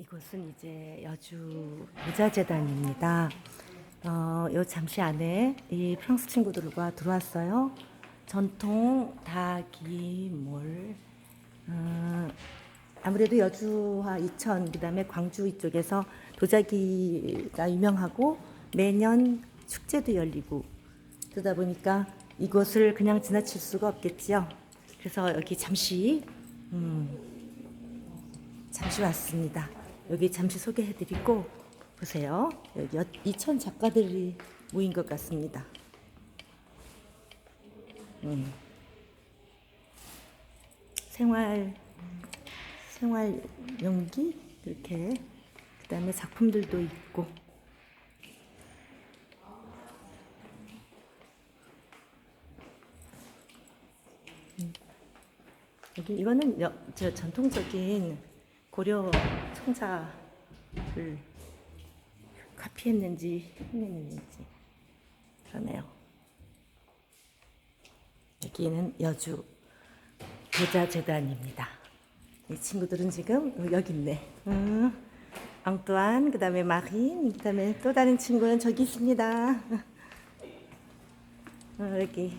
이곳은 이제 여주 모자재단입니다. 어, 요 잠시 안에 이 프랑스 친구들과 들어왔어요. 전통 다기몰. 어, 아무래도 여주와 이천 그다음에 광주 이쪽에서 도자기가 유명하고 매년 축제도 열리고 그러다 보니까 이곳을 그냥 지나칠 수가 없겠지요. 그래서 여기 잠시 음, 잠시 왔습니다. 여기 잠시 소개해드리고 보세요. 여기 여- 이천 작가들이 모인 것 같습니다. 음. 생활 생활 용기 이렇게 그다음에 작품들도 있고 음. 이거는 여, 저 전통적인 고려 청자를 카피했는지 흉내냈는지 그러네요. 여기는 여주 보자재단입니다. 이 친구들은 지금 여기 있네. 음, 앙뚜안, 그 다음에 마린, 그 다음에 또 다른 친구는 저기 있습니다. 어, 여기.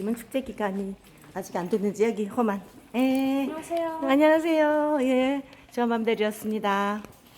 지금은 축제 기간이 아직 안 됐는지 여기 험한. 예. 안녕하세요. 안녕하세요. 예. 저 맘대리였습니다.